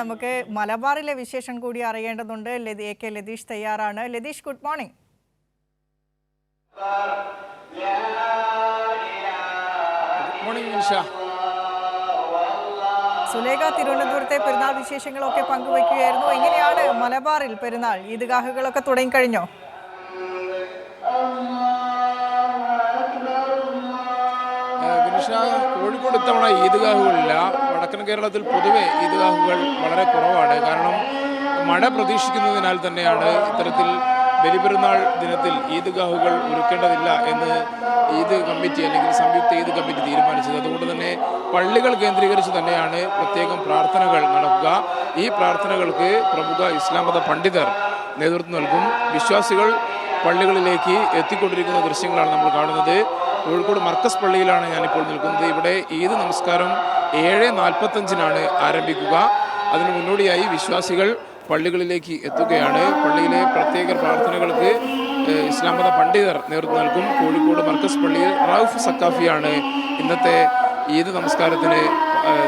നമുക്ക് മലബാറിലെ വിശേഷം കൂടി അറിയേണ്ടതുണ്ട്. എ കെ ലതീഷ് തയ്യാറാണ്. Latheesh good morning good morning Nisha Sulekha തിരുവനന്തപുരത്തെ പെരുന്നാൾ വിശേഷങ്ങളൊക്കെ പങ്കുവയ്ക്കുകയായിരുന്നു എങ്ങനെയാണ് മലബാറിൽ പെരുന്നാൾ? ഈദ്ഗാഹുകളൊക്കെ തുടങ്ങിക്കഴിഞ്ഞോ? വിനിഷ കോഴിക്കോട് ഇത്തവണ ഈദ്ഗാഹുകളില്ല. വടക്കൻ കേരളത്തിൽ പൊതുവെ ഈദ്ഗാഹുകൾ വളരെ കുറവാണ്. കാരണം മഴ പ്രതീക്ഷിക്കുന്നതിനാൽ തന്നെയാണ് ഇത്തരത്തിൽ ബലിപെരുന്നാൾ ദിനത്തിൽ ഈദ്ഗാഹുകൾ ഒരുക്കേണ്ടതില്ല എന്ന് ഈദ് കമ്മിറ്റി അല്ലെങ്കിൽ സംയുക്ത ഈദ് കമ്മിറ്റി തീരുമാനിച്ചത്. അതുകൊണ്ട് തന്നെ പള്ളികൾ കേന്ദ്രീകരിച്ച് തന്നെയാണ് പ്രത്യേകം പ്രാർത്ഥനകൾ നടക്കുക. ഈ പ്രാർത്ഥനകൾക്ക് പ്രമുഖ ഇസ്ലാം മത പണ്ഡിതർ നേതൃത്വം നൽകും. വിശ്വാസികൾ പള്ളികളിലേക്ക് എത്തിക്കൊണ്ടിരിക്കുന്ന ദൃശ്യങ്ങളാണ് നമ്മൾ കാണുന്നത്. കോഴിക്കോട് മർക്കസ് പള്ളിയിലാണ് ഞാനിപ്പോൾ നിൽക്കുന്നത്. ഇവിടെ ഈദ് നമസ്കാരം ഏഴ് നാൽപ്പത്തഞ്ചിനാണ് ആരംഭിക്കുക. അതിനു മുന്നോടിയായി വിശ്വാസികൾ പള്ളികളിലേക്ക് എത്തുകയാണ്. പള്ളിയിലെ പ്രത്യേക പ്രാർത്ഥനകൾക്ക് ഇസ്ലാമത ഇസ്ലാം മത പണ്ഡിതർ നേതൃത്വം നൽകും. കോഴിക്കോട് മർക്കസ് പള്ളിയിൽ റൌഫ് സക്കാഫിയാണ് ഇന്നത്തെ ഈദ് നമസ്കാരത്തിന്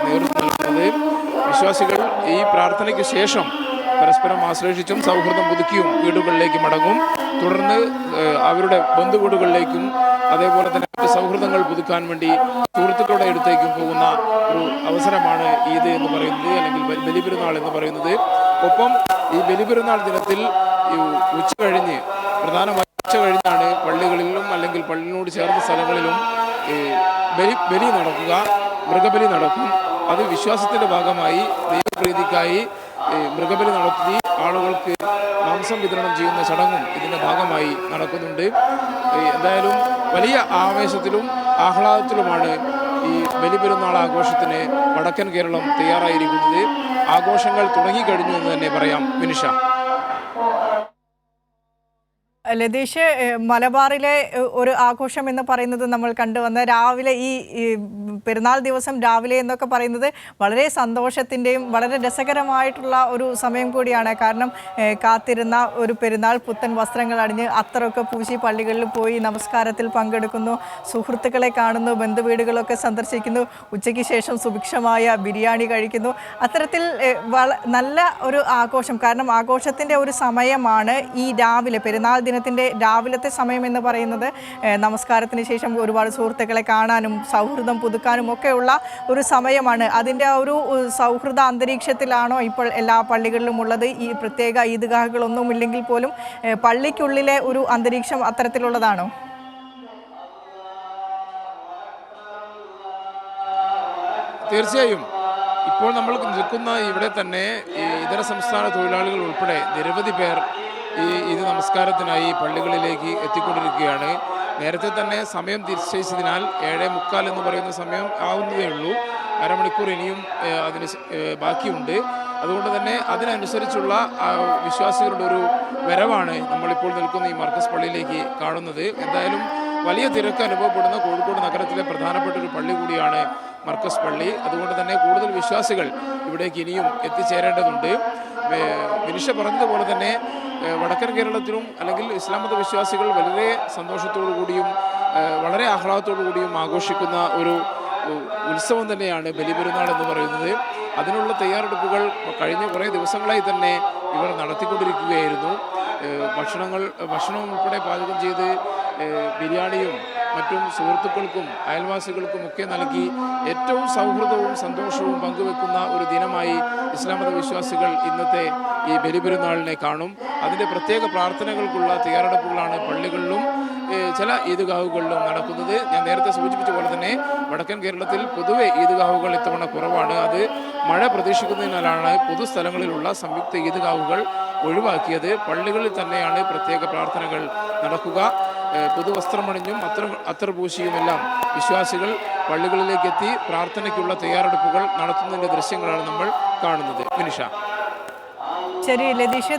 നേതൃത്വം നൽകുന്നത്. വിശ്വാസികൾ ഈ പ്രാർത്ഥനയ്ക്ക് ശേഷം പരസ്പരം ആശ്ലേഷിച്ചും സൗഹൃദം പുതുക്കിയും വീടുകളിലേക്ക് മടങ്ങും. തുടർന്ന് അവരുടെ ബന്ധുവീടുകളിലേക്കും അതേപോലെ തന്നെ മറ്റ് സൗഹൃദങ്ങൾ പുതുക്കാൻ വേണ്ടി സുഹൃത്തുക്കളുടെ അടുത്തേക്കും പോകുന്ന ഒരു അവസരമാണ് ഈദ് എന്ന് പറയുന്നത് അല്ലെങ്കിൽ ബലി- ബലിപെരുന്നാൾ എന്ന് പറയുന്നത്. ഒപ്പം ഈ ബലിപെരുന്നാൾ ദിനത്തിൽ ഉച്ച കഴിഞ്ഞ് പ്രധാനമായും ഉച്ച കഴിഞ്ഞാണ് പള്ളികളിലും അല്ലെങ്കിൽ പള്ളിനോട് ചേർന്ന സ്ഥലങ്ങളിലും ബലി ബലി നടക്കുക മൃഗബലി നടക്കും. അത് വിശ്വാസത്തിന്റെ ഭാഗമായി ദൈവപ്രീതിക്കായി മൃഗബലി നടത്തി ആളുകൾക്ക് മാംസം വിതരണം ചെയ്യുന്ന ചടങ്ങും ഇതിന്റെ ഭാഗമായി നടക്കുന്നുണ്ട്. എന്തായാലും വലിയ ആവേശത്തിലും ആഹ്ലാദത്തിലുമാണ് ഈ ബലിപെരുന്നാൾ ആഘോഷത്തിന് വടക്കൻ കേരളം തയ്യാറായിരിക്കുന്നത്. ആഘോഷങ്ങൾ തുടങ്ങിക്കഴിഞ്ഞു എന്ന് തന്നെ പറയാം. വിനിഷ ലതീഷ് മലബാറിലെ ഒരു ആഘോഷം എന്ന് പറയുന്നത് നമ്മൾ കണ്ടുവന്ന രാവിലെ ഈ പെരുന്നാൾ ദിവസം രാവിലെ എന്നൊക്കെ പറയുന്നത് വളരെ സന്തോഷത്തിന്റെയും വളരെ രസകരമായിട്ടുള്ള ഒരു സമയം കൂടിയാണ്. കാരണം കാത്തിരുന്ന ഒരു പെരുന്നാൾ പുത്തൻ വസ്ത്രങ്ങൾ അണിഞ്ഞ് അത്രയൊക്കെ പൂശി പള്ളികളിൽ പോയി നമസ്കാരത്തിൽ പങ്കെടുക്കുന്നു. സുഹൃത്തുക്കളെ കാണുന്നു ബന്ധുവീടുകളൊക്കെ സന്ദർശിക്കുന്നു. ഉച്ചയ്ക്ക് ശേഷം സുഭിക്ഷമായ ബിരിയാണി കഴിക്കുന്നു. അത്തരത്തിൽ നല്ല ഒരു ആഘോഷം. കാരണം ആഘോഷത്തിന്റെ ഒരു സമയമാണ് ഈ രാവിലെ പെരുന്നാൾ ദിനത്തിന്റെ രാവിലത്തെ സമയം എന്ന് പറയുന്നത് നമസ്കാരത്തിന് ശേഷം ഒരുപാട് സുഹൃത്തുക്കളെ കാണാനും സൗഹൃദം പുതുക്കാനും ഒക്കെയുള്ള ഒരു സമയമാണ്. അതിന്റെ ആ ഒരു സൗഹൃദ അന്തരീക്ഷത്തിലാണോ ഇപ്പോൾ എല്ലാ പള്ളികളിലും ഉള്ളത്? ഈ പ്രത്യേക ഈദ്ഗാഹുകളൊന്നും ഇല്ലെങ്കിൽ പോലും പള്ളിക്കുള്ളിലെ ഒരു അന്തരീക്ഷം അത്തരത്തിലുള്ളതാണോ? തീർച്ചയായും. ഇപ്പോൾ നമ്മൾ നിൽക്കുന്ന ഇവിടെ തന്നെ ഇതര സംസ്ഥാന തൊഴിലാളികൾ ഉൾപ്പെടെ നിരവധി പേർ ഈ ഇത് നമസ്കാരത്തിനായി പള്ളികളിലേക്ക് എത്തിക്കൊണ്ടിരിക്കുകയാണ്. നേരത്തെ തന്നെ സമയം നിശ്ചയിച്ചതിനാൽ ഏഴേ മുക്കാൽ എന്ന് പറയുന്ന സമയം ആവുന്നതേ ഉള്ളൂ. അരമണിക്കൂർ ഇനിയും അതിന് ബാക്കിയുണ്ട്. അതുകൊണ്ട് തന്നെ അതിനനുസരിച്ചുള്ള വിശ്വാസികളുടെ ഒരു വരവാണ് നമ്മളിപ്പോൾ നിൽക്കുന്ന ഈ മർക്കസ് പള്ളിയിലേക്ക് കാണുന്നത്. എന്തായാലും വലിയ തിരക്ക് അനുഭവപ്പെടുന്ന കോഴിക്കോട് നഗരത്തിലെ പ്രധാനപ്പെട്ട ഒരു പള്ളി കൂടിയാണ് മർക്കസ് പള്ളി. അതുകൊണ്ട് തന്നെ കൂടുതൽ വിശ്വാസികൾ ഇവിടേക്ക് ഇനിയും എത്തിച്ചേരേണ്ടതുണ്ട്. വിനിഷ പറഞ്ഞതുപോലെ തന്നെ വടക്കൻ കേരളത്തിലും അല്ലെങ്കിൽ ഇസ്ലാം മത വിശ്വാസികൾ വളരെ സന്തോഷത്തോടു കൂടിയും വളരെ ആഹ്ലാദത്തോടു കൂടിയും ആഘോഷിക്കുന്ന ഒരു ഉത്സവം തന്നെയാണ് ബലിപെരുന്നാൾ എന്ന് പറയുന്നത്. അതിനുള്ള തയ്യാറെടുപ്പുകൾ കഴിഞ്ഞ കുറേ ദിവസങ്ങളായി തന്നെ ഇവർ നടത്തിക്കൊണ്ടിരിക്കുകയായിരുന്നു. ഭക്ഷണങ്ങൾ ഭക്ഷണം ഉൾപ്പെടെ പാചകം ചെയ്ത് ബിരിയാണിയും മറ്റും സുഹൃത്തുക്കൾക്കും അയൽവാസികൾക്കും ഒക്കെ നൽകി ഏറ്റവും സൗഹൃദവും സന്തോഷവും പങ്കുവെക്കുന്ന ഒരു ദിനമായി ഇസ്ലാം മത വിശ്വാസികൾ ഇന്നത്തെ ഈ ബലിപെരുന്നാളിനെ കാണും. അതിന്റെ പ്രത്യേക പ്രാർത്ഥനകൾക്കുള്ള തയ്യാറെടുപ്പുകളാണ് പള്ളികളിലും ചില ഈദ്ഗാഹുകളിലും നടക്കുന്നത്. ഞാൻ നേരത്തെ സൂചിപ്പിച്ച പോലെ തന്നെ വടക്കൻ കേരളത്തിൽ പൊതുവെ ഈദ്ഗാഹുകൾ ഇത്തവണ കുറവാണ്. അത് മഴ പ്രതീക്ഷിക്കുന്നതിനാലാണ് പൊതുസ്ഥലങ്ങളിലുള്ള സംയുക്ത ഈദ്ഗാഹുകൾ ഒഴിവാക്കിയത്. പള്ളികളിൽ തന്നെയാണ് പ്രത്യേക പ്രാർത്ഥനകൾ നടക്കുക. പുതുവസ്ത്രമണിഞ്ഞും അത്ര അത്ര പൂശിയുമെല്ലാം വിശ്വാസികൾ പള്ളികളിലേക്ക് എത്തി പ്രാർത്ഥനയ്ക്കുള്ള തയ്യാറെടുപ്പുകൾ നടത്തുന്നതിന്റെ ദൃശ്യങ്ങളാണ് നമ്മൾ കാണുന്നത്. വിനിഷ ശരി ലതീഷ്